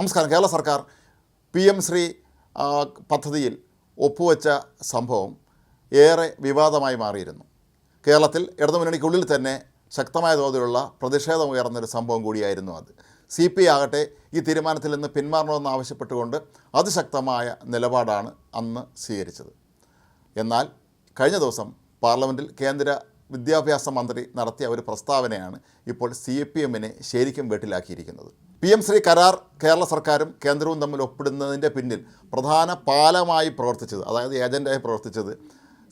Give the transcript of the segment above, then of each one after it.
നമസ്കാരം. കേരള സർക്കാർ P M Shri പദ്ധതിയിൽ ഒപ്പുവെച്ച സംഭവം ഏറെ വിവാദമായി മാറിയിരുന്നു. കേരളത്തിൽ ഇടതുമുന്നണിക്കുള്ളിൽ തന്നെ ശക്തമായ തോതിലുള്ള പ്രതിഷേധം ഉയർന്നൊരു സംഭവം കൂടിയായിരുന്നു അത്. സി പി ആകട്ടെ ഈ തീരുമാനത്തിൽ നിന്ന് പിന്മാറണമെന്ന് ആവശ്യപ്പെട്ടുകൊണ്ട് അതിശക്തമായ നിലപാടാണ് അന്ന് സ്വീകരിച്ചത്. എന്നാൽ കഴിഞ്ഞ ദിവസം പാർലമെന്റിൽ കേന്ദ്ര വിദ്യാഭ്യാസ മന്ത്രി നടത്തിയ ഒരു പ്രസ്താവനയാണ് ഇപ്പോൾ സി പി എമ്മിനെ ശരിക്കും വെട്ടിലാക്കിയിരിക്കുന്നത്. പി എം ശ്രീ കരാർ കേരള സർക്കാരും കേന്ദ്രവും തമ്മിൽ ഒപ്പിടുന്നതിന്റെ പിന്നിൽ പ്രധാന പാലമായി പ്രവർത്തിച്ചത് അതായത് ഏജന്റായി പ്രവർത്തിച്ചത്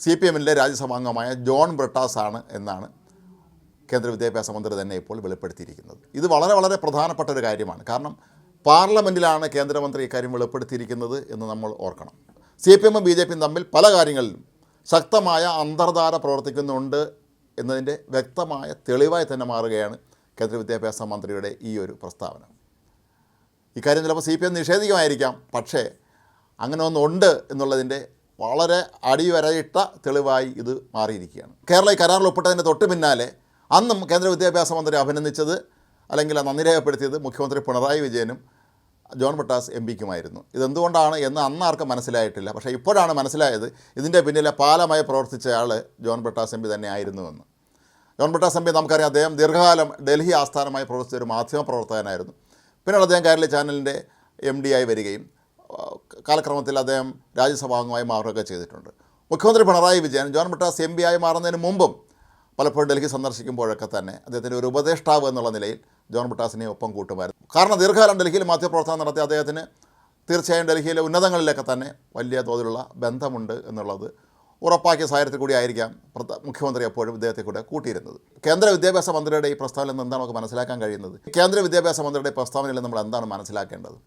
സി പി എമ്മിലെ രാജ്യസഭാംഗമായ ജോൺ ബ്രിട്ടാസ് ആണ് എന്നാണ് കേന്ദ്ര വിദ്യാഭ്യാസ മന്ത്രി തന്നെ ഇപ്പോൾ വെളിപ്പെടുത്തിയിരിക്കുന്നത്. ഇത് വളരെ വളരെ പ്രധാനപ്പെട്ട ഒരു കാര്യമാണ്. കാരണം പാർലമെന്റിലാണ് കേന്ദ്രമന്ത്രി ഇക്കാര്യം വെളിപ്പെടുത്തിയിരിക്കുന്നത് എന്ന് നമ്മൾ ഓർക്കണം. സി പി എമ്മും ബി ജെ പിയും തമ്മിൽ പല കാര്യങ്ങളിലും ശക്തമായ അന്തർധാര പ്രവർത്തിക്കുന്നുണ്ട് എന്നതിന്റെ വ്യക്തമായ തെളിവായി തന്നെ മാറുകയാണ് കേന്ദ്ര വിദ്യാഭ്യാസ മന്ത്രിയുടെ ഈ ഒരു പ്രസ്താവന. ഇക്കാര്യം ചിലപ്പോൾ സി പി എം നിഷേധിക്കുമായിരിക്കാം. പക്ഷേ അങ്ങനെ ഒന്നുണ്ട് എന്നുള്ളതിന്റെ വളരെ അടിവരയിട്ട തെളിവായി ഇത് മാറിയിരിക്കുകയാണ്. കേരള ഈ കരാറിൽ ഒപ്പിട്ടതിന്റെ തൊട്ട് പിന്നാലെ അന്നും കേന്ദ്ര വിദ്യാഭ്യാസ മന്ത്രി അഭിനന്ദിച്ചത് അല്ലെങ്കിൽ നന്ദി രേഖപ്പെടുത്തിയത് മുഖ്യമന്ത്രി പിണറായി വിജയനും ജോൺ ബട്ടാസ് എം പിക്കുമായിരുന്നു. ഇതെന്തുകൊണ്ടാണ് എന്ന് അന്ന് ആർക്കും മനസ്സിലായിട്ടില്ല. പക്ഷേ ഇപ്പോഴാണ് മനസ്സിലായത് ഇതിന്റെ പിന്നിലെ പാലമായി പ്രവർത്തിച്ച ആൾ ജോൺ ബട്ടാസ് എം പി തന്നെ ആയിരുന്നുവെന്ന് ജോൺ ബട്ടാസ് എം പി നമുക്കറിയാം അദ്ദേഹം ദീർഘകാലം ഡൽഹി ആസ്ഥാനമായി പ്രവർത്തിച്ച ഒരു മാധ്യമ പ്രവർത്തകനായിരുന്നു. പിന്നീട് അദ്ദേഹം കേരള ചാനലിന്റെ എം ഡി ആയി വരികയും കാലക്രമത്തിൽ അദ്ദേഹം രാജ്യസഭാംഗമായി മാറുകയൊക്കെ ചെയ്തിട്ടുണ്ട്. മുഖ്യമന്ത്രി പിണറായി വിജയൻ ജോൺ ബട്ടാസ് എം പി ആയി മാറുന്നതിന് മുമ്പും പലപ്പോഴും ഡൽഹി സന്ദർശിക്കുമ്പോഴൊക്കെ തന്നെ അദ്ദേഹത്തിന്റെ ഒരു ഉപദേഷ്ടാവ് എന്നുള്ള നിലയിൽ ജോൺ ബട്ടാസിനെ ഒപ്പം കൂട്ടുമായിരുന്നു. കാരണം ദീർഘകാലം ഡൽഹിയിൽ മാധ്യമപ്രവർത്തനം നടത്തിയ അദ്ദേഹത്തിന് തീർച്ചയായും ഡൽഹിയിലെ ഉന്നതങ്ങളിലൊക്കെ തന്നെ വലിയ തോതിലുള്ള ബന്ധമുണ്ട് എന്നുള്ളത് ഉറപ്പാക്കിയ സാഹചര്യത്തിൽ കൂടി ആയിരിക്കാം മുഖ്യമന്ത്രി എപ്പോഴും ഇദ്ദേഹത്തെ കൂടെ കൂട്ടിയിരുന്നത്. കേന്ദ്ര വിദ്യാഭ്യാസ മന്ത്രിയുടെ ഈ പ്രസ്താവനയിൽ നിന്ന് എന്താണ് നമുക്ക് മനസ്സിലാക്കാൻ കഴിയുന്നത്? കേന്ദ്ര വിദ്യാഭ്യാസ മന്ത്രിയുടെ പ്രസ്താവനയിൽ നമ്മൾ എന്താണ് മനസ്സിലാക്കേണ്ടത്?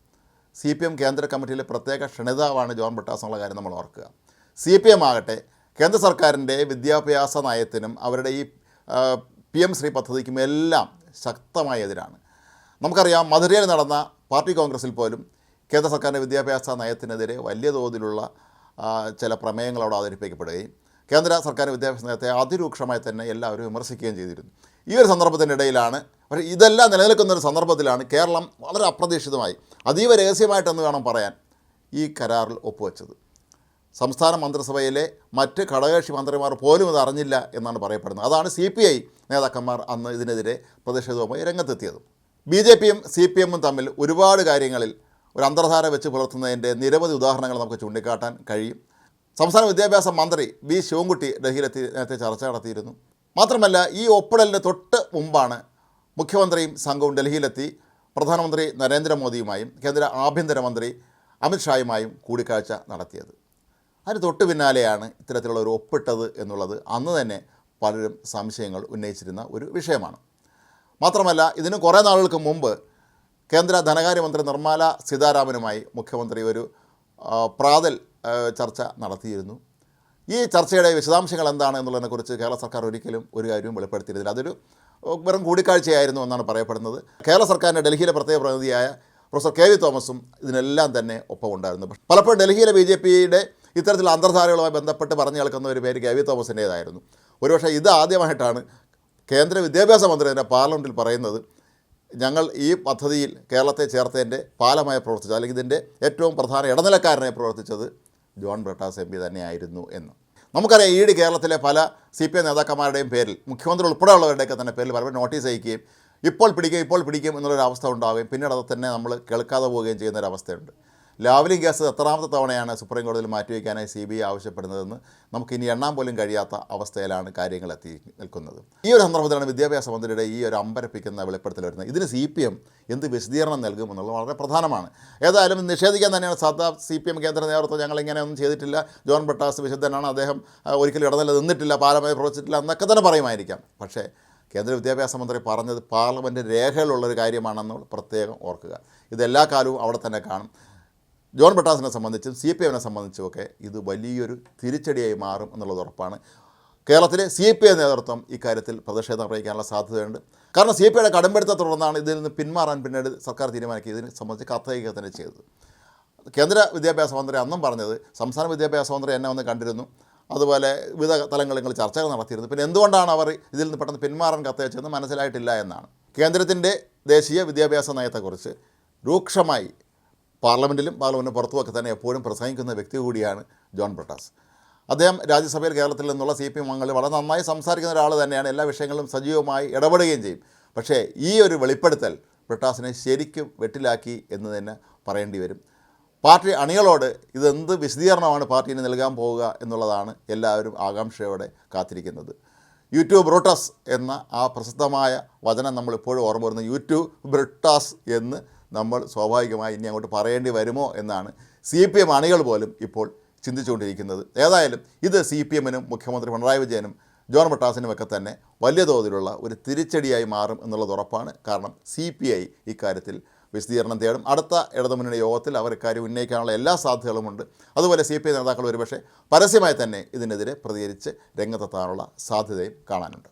സി പി എം കേന്ദ്ര കമ്മിറ്റിയിലെ പ്രത്യേക ക്ഷണിതാവാണ് ജോൺ ബ്രിട്ടാസ് എന്നുള്ള കാര്യം നമ്മൾ ഓർക്കുക. സി പി എം ആകട്ടെ കേന്ദ്ര സർക്കാരിന്റെ വിദ്യാഭ്യാസ നയത്തിനും അവരുടെ ഈ പി എം ശ്രീ പദ്ധതിക്കും എല്ലാം ശക്തമായ എതിരാണ്. നമുക്കറിയാം മധുരയിൽ നടന്ന പാർട്ടി കോൺഗ്രസിൽ പോലും കേന്ദ്ര സർക്കാരിന്റെ വിദ്യാഭ്യാസ നയത്തിനെതിരെ വലിയ തോതിലുള്ള ചില പ്രമേയങ്ങൾ അവിടെ അവതരിപ്പിക്കപ്പെടുകയും കേന്ദ്ര സർക്കാർ വിദ്യാഭ്യാസ നയത്തെ അതിരൂക്ഷമായി തന്നെ എല്ലാവരും വിമർശിക്കുകയും ചെയ്തിരുന്നു. ഈ ഒരു സന്ദർഭത്തിനിടയിലാണ് പക്ഷേ ഇതെല്ലാം നിലനിൽക്കുന്ന ഒരു സന്ദർഭത്തിലാണ് കേരളം വളരെ അപ്രതീക്ഷിതമായി അതീവ രഹസ്യമായിട്ടെന്ന് വേണം പറയാൻ ഈ കരാറിൽ ഒപ്പുവെച്ചത്. സംസ്ഥാന മന്ത്രിസഭയിലെ മറ്റ് ഘടകകക്ഷി മന്ത്രിമാർ പോലും ഇത് അറിഞ്ഞില്ല എന്നാണ് പറയപ്പെടുന്നത്. അതാണ് സി പി ഐ നേതാക്കന്മാർ അന്ന് ഇതിനെതിരെ പ്രതിഷേധവുമായി രംഗത്തെത്തിയത്. ബി ജെ പിയും സി പി എമ്മും തമ്മിൽ ഒരുപാട് കാര്യങ്ങളിൽ ഒരു അന്തർധാര വെച്ച് പുലർത്തുന്നതിന്റെ നിരവധി ഉദാഹരണങ്ങൾ നമുക്ക് ചൂണ്ടിക്കാട്ടാൻ കഴിയും. സംസ്ഥാന വിദ്യാഭ്യാസ മന്ത്രി വി ശിവൻകുട്ടി ഡൽഹിയിലെത്തി നേരത്തെ ചർച്ച നടത്തിയിരുന്നു. മാത്രമല്ല ഈ ഒപ്പിടലിന് തൊട്ട് മുമ്പാണ് മുഖ്യമന്ത്രിയും സംഘവും ഡൽഹിയിലെത്തി. പ്രധാനമന്ത്രി നരേന്ദ്രമോദിയുമായും കേന്ദ്ര ആഭ്യന്തരമന്ത്രി അമിത്ഷായുമായും കൂടിക്കാഴ്ച നടത്തിയത്. അതിന് തൊട്ട് പിന്നാലെയാണ് ഇത്തരത്തിലുള്ള ഒരു ഒപ്പിട്ടത് എന്നുള്ളത്. അന്ന് തന്നെ പലരും സംശയങ്ങൾ ഉന്നയിച്ചിരുന്ന ഒരു വിഷയമാണ്. മാത്രമല്ല ഇതിന് കുറേ നാളുകൾക്ക് മുമ്പ് കേന്ദ്ര ധനകാര്യമന്ത്രി നിർമ്മല സീതാരാമനുമായി മുഖ്യമന്ത്രി ഒരു പ്രാതൽ ചർച്ച നടത്തിയിരുന്നു. ഈ ചർച്ചയുടെ വിശദാംശങ്ങൾ എന്താണ് എന്നുള്ളതിനെക്കുറിച്ച് കേരള സർക്കാർ ഒരിക്കലും ഒരു കാര്യവും വെളിപ്പെടുത്തിയിരുന്നില്ല. അതൊരു വെറും കൂടിക്കാഴ്ചയായിരുന്നു എന്നാണ് പറയപ്പെടുന്നത്. കേരള സർക്കാരിന്റെ ഡൽഹിയിലെ പ്രത്യേക പ്രതിനിധിയായ പ്രൊഫസർ കെ വി തോമസും ഇതിനെല്ലാം തന്നെ ഒപ്പമുണ്ടായിരുന്നു. പലപ്പോഴും ഡൽഹിയിലെ ബി ജെ പിയുടെ ഇത്തരത്തിലുള്ള അന്തർധാരകളുമായി ബന്ധപ്പെട്ട് പറഞ്ഞു കേൾക്കുന്ന ഒരു പേര് കെ വി തോമസിന്റേതായിരുന്നു ഒരുപക്ഷെ ഇത് ആദ്യമായിട്ടാണ് കേന്ദ്ര വിദ്യാഭ്യാസ മന്ത്രി പാർലമെന്റിൽ പറയുന്നത്. ഞങ്ങൾ ഈ പദ്ധതിയിൽ കേരളത്തെ ചേർത്തതിന്റെ പാലമായി പ്രവർത്തിച്ചത് അല്ലെങ്കിൽ ഇതിന്റെ ഏറ്റവും പ്രധാന ഇടനിലക്കാരനായി പ്രവർത്തിച്ചത് ജോൺ ബ്രട്ടാസ് എം പി തന്നെയായിരുന്നു എന്ന്. നമുക്കറിയാം ഈയിടെ കേരളത്തിലെ പല സി പി എം നേതാക്കന്മാരുടെയും പേരിൽ മുഖ്യമന്ത്രി ഉൾപ്പെടെയുള്ളവരുടെയൊക്കെ തന്നെ പേരിൽ പലപ്പോഴും നോട്ടീസ് അയക്കുകയും ഇപ്പോൾ പിടിക്കും ഇപ്പോൾ പിടിക്കും എന്നുള്ളൊരു അവസ്ഥ ഉണ്ടാവുകയും പിന്നീട് അത് തന്നെ നമ്മൾ കേൾക്കാതെ പോവുകയും ചെയ്യുന്ന ഒരു അവസ്ഥയുണ്ട്. ലാവ്ലിംഗ് കേസ് എത്രാമത്തെ തവണയാണ് സുപ്രീം കോടതിയിൽ മാറ്റിവെക്കാനായി സി ബി ഐ ആവശ്യപ്പെടുന്നതെന്ന് നമുക്ക് ഇനി എണ്ണാൻ പോലും കഴിയാത്ത അവസ്ഥയിലാണ് കാര്യങ്ങൾ എത്തി നിൽക്കുന്നത്. ഈ ഒരു സന്ദർഭത്തിലാണ് വിദ്യാഭ്യാസ മന്ത്രിയുടെ ഈ ഒരു അമ്പരപ്പിക്കുന്ന വെളിപ്പെടുത്തൽ വരുന്നത്. ഇതിന് സി പി എം എന്ത് വിശദീകരണം നൽകും എന്നുള്ളത് വളരെ പ്രധാനമാണ്. ഏതായാലും നിഷേധിക്കാൻ തന്നെയാണ് സാധാ സി പി എം കേന്ദ്ര നേതൃത്വം. ഞങ്ങൾ ഇങ്ങനെ ഒന്നും ചെയ്തിട്ടില്ല. ജോൺ ബട്ടാസ് വിശുദ്ധനാണ്. അദ്ദേഹം ഒരിക്കലും ഇടനില നിന്നിട്ടില്ല. പാലമായി പ്രവർത്തിച്ചിട്ടില്ല. എന്നൊക്കെ തന്നെ പറയുമായിരിക്കാം. പക്ഷേ കേന്ദ്ര വിദ്യാഭ്യാസ മന്ത്രി പറഞ്ഞത് പാർലമെന്റ് രേഖയിലുള്ളൊരു കാര്യമാണെന്ന് പ്രത്യേകം ഓർക്കുക. ഇതെല്ലാ കാലവും അവിടെ തന്നെ കാണും. ജോൺ ബട്ടാസിനെ സംബന്ധിച്ചും സി പി എമ്മിനെ സംബന്ധിച്ചുമൊക്കെ ഇത് വലിയൊരു തിരിച്ചടിയായി മാറും എന്നുള്ളത് ഉറപ്പാണ്. കേരളത്തിലെ സി പി ഐ നേതൃത്വം ഇക്കാര്യത്തിൽ പ്രതിഷേധം അറിയിക്കാനുള്ള സാധ്യതയുണ്ട്. കാരണം സി പി ഐയുടെ കടമ്പെടുത്ത തുടർന്നാണ് ഇതിൽ നിന്ന് പിന്മാറാൻ പിന്നീട് സർക്കാർ തീരുമാനിക്കുക. ഇതിനെ സംബന്ധിച്ച് കത്തയക്കുക തന്നെ ചെയ്തത്. കേന്ദ്ര വിദ്യാഭ്യാസ മന്ത്രി അന്നും പറഞ്ഞത് സംസ്ഥാന വിദ്യാഭ്യാസ മന്ത്രി എന്നെ ഒന്ന് കണ്ടിരുന്നു. അതുപോലെ വിവിധ തലങ്ങളിൽ നിങ്ങൾ ചർച്ചകൾ നടത്തിയിരുന്നു. പിന്നെ എന്തുകൊണ്ടാണ് അവർ ഇതിൽ നിന്ന് പെട്ടെന്ന് പിന്മാറാൻ കത്തയച്ചതെന്ന് മനസ്സിലായിട്ടില്ല എന്നാണ്. കേന്ദ്രത്തിന്റെ ദേശീയ വിദ്യാഭ്യാസ നയത്തെക്കുറിച്ച് രൂക്ഷമായി പാർലമെന്റിലും പാർലമെന്റിന് പുറത്തുമൊക്കെ തന്നെ എപ്പോഴും പ്രസംഗിക്കുന്ന വ്യക്തി കൂടിയാണ് ജോൺ ബ്രിട്ടാസ്. അദ്ദേഹം രാജ്യസഭയിൽ കേരളത്തിൽ നിന്നുള്ള സി പി എം അംഗങ്ങളിൽ വളരെ നന്നായി സംസാരിക്കുന്ന ഒരാൾ തന്നെയാണ്. എല്ലാ വിഷയങ്ങളും സജീവമായി ഇടപെടുകയും ചെയ്യും. പക്ഷേ ഈ ഒരു വെളിപ്പെടുത്തൽ ബ്രിട്ടാസിനെ ശരിക്കും വെട്ടിലാക്കി എന്ന് തന്നെ പറയേണ്ടി വരും. പാർട്ടി അണികളോട് ഇതെന്ത് വിശദീകരണമാണ് പാർട്ടിന് നൽകാൻ പോവുക എന്നുള്ളതാണ് എല്ലാവരും ആകാംക്ഷയോടെ കാത്തിരിക്കുന്നത്. യൂട്യൂബ് ബ്രൂട്ടസ് എന്ന ആ പ്രസിദ്ധമായ വചനം നമ്മളിപ്പോഴും ഓർമ്മ വരുന്നത് യൂട്യൂബ് ബ്രിട്ടാസ് എന്ന് നമ്മൾ സ്വാഭാവികമായി ഇനി അങ്ങോട്ട് പറയേണ്ടി വരുമോ എന്നാണ് സി പി എം അണികൾ പോലും ഇപ്പോൾ ചിന്തിച്ചുകൊണ്ടിരിക്കുന്നത്. ഏതായാലും ഇത് സി പി എമ്മിനും മുഖ്യമന്ത്രി പിണറായി വിജയനും ജോൺ ബ്രിട്ടാസിനുമൊക്കെ തന്നെ വലിയ തോതിലുള്ള ഒരു തിരിച്ചടിയായി മാറും എന്നുള്ളത് ഉറപ്പാണ്. കാരണം സി പി ഐ ഇക്കാര്യത്തിൽ വിശദീകരണം തേടും. അടുത്ത ഇടതുമുന്നണി യോഗത്തിൽ അവർ ഇക്കാര്യം ഉന്നയിക്കാനുള്ള എല്ലാ സാധ്യതകളുമുണ്ട് അതുപോലെ സി പി ഐ നേതാക്കൾ ഒരുപക്ഷെ പരസ്യമായി തന്നെ ഇതിനെതിരെ പ്രതികരിച്ച് രംഗത്തെത്താനുള്ള സാധ്യതയും കാണാനുണ്ട്.